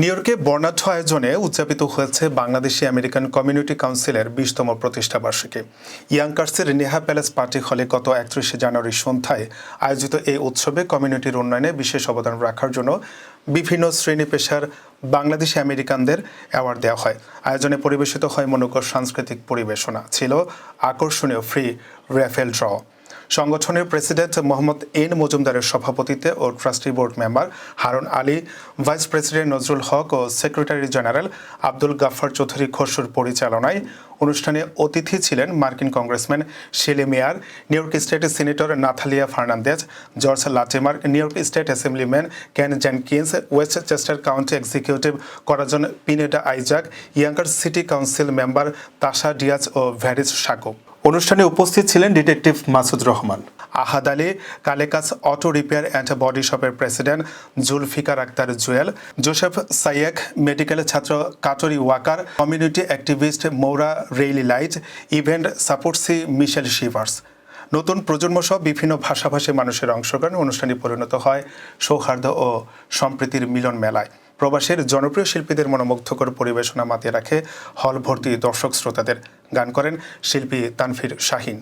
New ইয়র্কে বর্ণাঢ্য আয়োজনে উদযাপিত হয়েছে বাংলাদেশি আমেরিকান কমিউনিটি কাউন্সিলের বিশতম প্রতিষ্ঠা বার্ষিকী। ইয়াংকার্সের নেহা প্যালেস পার্টি হলে গত একত্রিশে জানুয়ারি সন্ধ্যায় আয়োজিত এই উৎসবে কমিউনিটির উন্নয়নে বিশেষ অবদান রাখার জন্য বিভিন্ন শ্রেণি পেশার বাংলাদেশি আমেরিকানদের অ্যাওয়ার্ড দেওয়া হয়। আয়োজনে পরিবেশিত হয় মনোকর সাংস্কৃতিক পরিবেশনা। ছিল আকর্ষণীয় ফ্রি র্যাফেল ড্র। সংগঠনের প্রেসিডেন্ট মোহাম্মদ এন মজুমদারের সভাপতিত্বে ও trustee board member Harun Ali, vice president Nazrul Haque ও সেক্রেটারি জেনারেল আব্দুল গাফফার চৌধুরী খসরুর পরিচালনায় অনুষ্ঠানে অতিথি ছিলেন মার্কিন congressman Shelley Mayer, New York State senator Nathalia Fernandez, George Latimer, New York State assemblyman Ken Jenkins Westchester county executive Corazon Pineda Isaac Yonkers city council member Tasha Diaz ও Varis Sacco. অনুষ্ঠানে উপস্থিত ছিলেন detective Masud Rahman. Ahad Ali, কালেকাস auto repair and body শপের president Zulfikar Akhtar Jewel, Joseph সাইয়েক মেডিকেলের ছাত্র katori Walker, community activist Maura Reilly Light, event সাপোর্টসি Michelle Shivers. নতুন প্রজন্ম সহ বিভিন্ন ভাষাভাষী মানুষের অংশগ্রহণে অনুষ্ঠানটি পরিণত হয় সৌহার্দ্য ও সম্প্রীতির মিলন মেলায়। প্রবাসের জনপ্রিয় শিল্পীদের মনোমুগ্ধকর পরিবেশনা মাতিয়ে রাখে হল ভর্তি দর্শক শ্রোতাদের। গান করেন শিল্পী তানফির শাহিন।